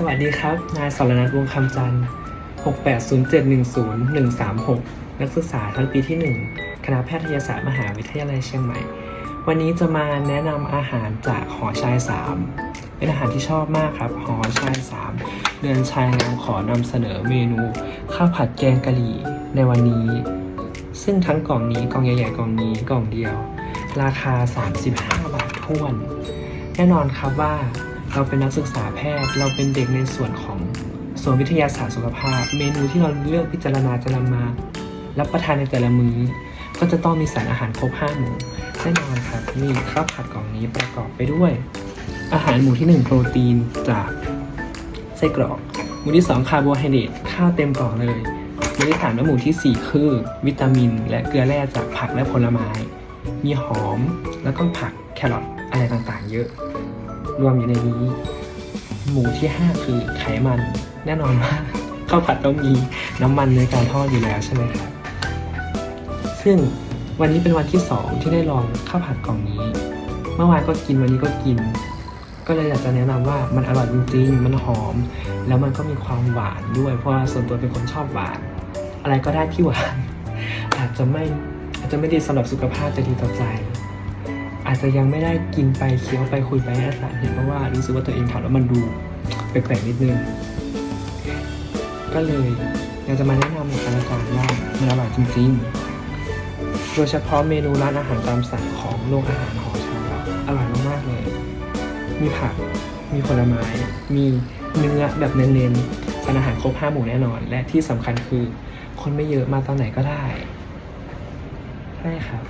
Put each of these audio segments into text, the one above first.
สวัสดีครับ นายสรนัทวงคำจันทร์ 680710136 นักศึกษาชั้นปีที่ 1 คณะแพทยศาสตร์มหาวิทยาลัยเชียงใหม่ วันนี้จะมาแนะนำอาหารจากหอชาย 3 เป็นอาหารที่ชอบมากครับ หอชาย 3 เดือนชายงามขอนำเสนอเมนูข้าวผัดแกงกะหรี่ในวันนี้ ซึ่งทั้งกล่องนี้กล่องใหญ่ๆกล่องนี้กล่องเดียว ราคา 35 บาทท้วน แน่นอนครับว่า เราเป็นนักศึกษาแพทย์ เราเป็นเด็กในส่วนของส่วนวิทยาศาสตร์สุขภาพ เมนูที่เราเลือกพิจารณาจะนำมารับประทานในแต่ละมื้อ ก็จะต้องมีสารอาหารครบห้าหมู่แน่นอนครับนี่ข้าวผัดกล่องนี้ประกอบไปด้วย อาหารหมู่ที่หนึ่งโปรตีนจากไส้กรอก หมู่ที่สองคาร์โบไฮเดรตข้าวเต็มกล่องเลยหมู่ที่สามและหมู่ที่สี่คือ วิตามิน และเกลือแร่จากผักและผลไม้ มีหอมแล้วก็ผักแครอทอะไรต่างๆ เยอะ รวมอยู่ในนี้ หมู่ที่ 5 คือไขมัน แน่นอนว่าข้าวผัดต้องมีน้ำมันในการทอดอยู่แล้วใช่ไหมครับ ซึ่งวันนี้เป็นวันที่ 2 ที่ได้ลองข้าวผัดกล่องนี้ เมื่อวานก็กินวันนี้ก็กิน ก็เลยอยากจะแนะนำว่ามันอร่อยจริงๆ มันหอม แล้วมันก็มีความหวานด้วย เพราะว่าส่วนตัวเป็นคนชอบหวาน อะไรก็ได้ที่หวาน อาจจะไม่อาจจะไม่ดีสำหรับสุขภาพจะดีต่อใจ อาจจะยังไม่ได้กินไปเคี้ยวไปคุยไปให้อาจารเห็นเพราะว่ารู้สึกว่าตัวเองทำแล้วมันดูแปลกๆนิดนึง ก็เลยอยากจะมาแนะนำกับอาจารย์ว่ามันอร่อยจริงๆ โดยเฉพาะเมนูร้านอาหารตามสั่งของโรงอาหารหอชาเราอร่อยมากๆเลย มีผัก มีผลไม้ มีเนื้อแบบเน้นๆสารอาหารครบห้าหมู่แน่นอน และที่สำคัญคือคนไม่เยอะมาตอนไหนก็ได้ใช่ครับ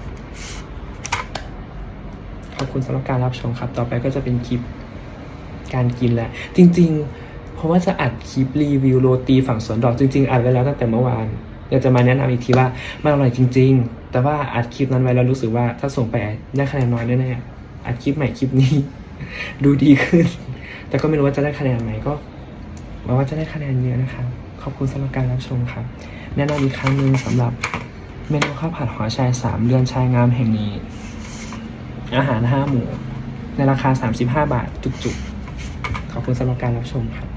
ขอบคุณสำหรับการรับชมครับ ต่อไปก็จะเป็นคลิปการกินแหละ จริง ๆ เพราะว่าจะอัดคลิปรีวิวโรตีฝั่งสวนดอกจริง ๆ อัดไว้แล้วตั้งแต่เมื่อวานอยากจะมาแนะนำอีกทีว่ามันอร่อยจริง ๆ แต่ว่าอัดคลิปนั้นไว้แล้วรู้สึกว่าถ้าส่งไปได้คะแนนน้อยแน่ๆอัดคลิปใหม่คลิปนี้ ดูดีขึ้น แต่ก็ไม่รู้ว่าจะได้คะแนนไหมก็หวังว่าจะได้คะแนนเยอะนะครับขอบคุณสำหรับการรับชมครับ แนะนำอีกครั้งหนึ่งสำหรับเมนูข้าวผัดหอชายสามเดือนชายงามแห่งนี้ อาหารห้าหมู่ในราคา 35 บาทจุกๆ ขอบคุณสำหรับการรับชมครับ